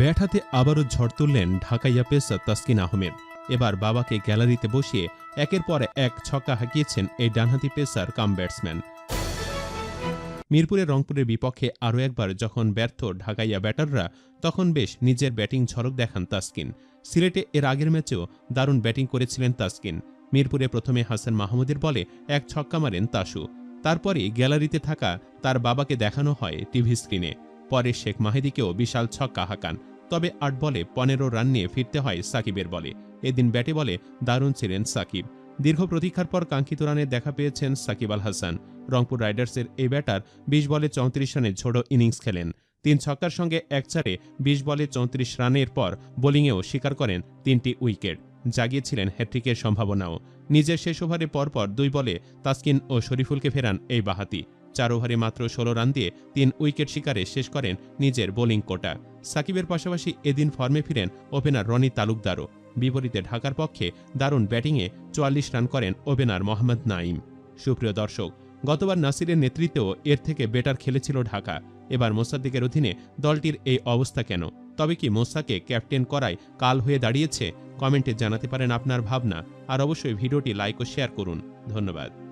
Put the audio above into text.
Bat হাতে আবারও ঝড় তুললেন ঢাকাইয়া পেসার তাসকিন আহমেদ। এবার বাবাকে গ্যালারিতে বসিয়ে একের পর এক ছক্কা হাঁকিয়েছেন এই ডানহাতি পেসার কাম ব্যাটসম্যান। মিরপুরের রংপুরের বিপক্ষে আরও একবার যখন ব্যর্থ ঢাকাইয়া ব্যাটাররা, তখন বেশ নিজের ব্যাটিং ঝলক দেখান তাসকিন। সিলেটে এর আগের ম্যাচেও দারুণ ব্যাটিং করেছিলেন তাসকিন। মিরপুরে প্রথমে হাসান মাহমুদের বলে এক ছক্কা মারেন তাসু। তারপরে গ্যালারিতে থাকা তার বাবাকে দেখানো হয় টিভি স্ক্রিনে। পরে শেখ মাহিদিকেও বিশাল ছক্কা হাঁকান। তবে আট বলে পনেরো রান নিয়ে ফিরতে হয় সাকিবের বলে। এদিন ব্যাটে বলে, দারুণ ছিলেন সাকিব। দীর্ঘ প্রতীক্ষার পর কাঙ্ক্ষিত রানে দেখা পেয়েছেন সাকিব আল হাসান। রংপুর রাইডার্সের এই ব্যাটার বিশ বলে চৌত্রিশ রানের ঝোড়ো ইনিংস খেলেন। তিন ছক্কার সঙ্গে এক চারে বিশ বলে চৌত্রিশ রানের পর বোলিংয়েও স্বীকার করেন তিনটি উইকেট। জাগিয়েছিলেন হ্যাট্রিকের সম্ভাবনাও। নিজের শেষ ওভারে পরপর দুই বলে তাসকিন ও শরীফুলকে ফেরান এই বাহাতি। চার ওভারে মাত্র ষোলো রান দিয়ে তিন উইকেট শিকারে শেষ করেন নিজের বোলিং কোটা। সাকিবের পাশাপাশি এদিন ফর্মে ফিরেন ওপেনার রনি তালুকদারও। বিপরীতে ঢাকার পক্ষে দারুণ ব্যাটিংয়ে চুয়াল্লিশ রান করেন ওপেনার মোহাম্মদ নাইম সুপ্রিয় দর্শক, গতবার নাসিরের নেতৃত্বেও এর থেকে বেটার খেলেছিল ঢাকা। এবার মোসাদ্দিকের অধীনে দলটির এই অবস্থা কেন? তবে কি মোসাকে ক্যাপ্টেন করায় কাল হয়ে দাঁড়িয়েছে? কমেন্টে জানাতে পারেন আপনার ভাবনা। আর অবশ্যই ভিডিওটি লাইক ও শেয়ার করুন। ধন্যবাদ।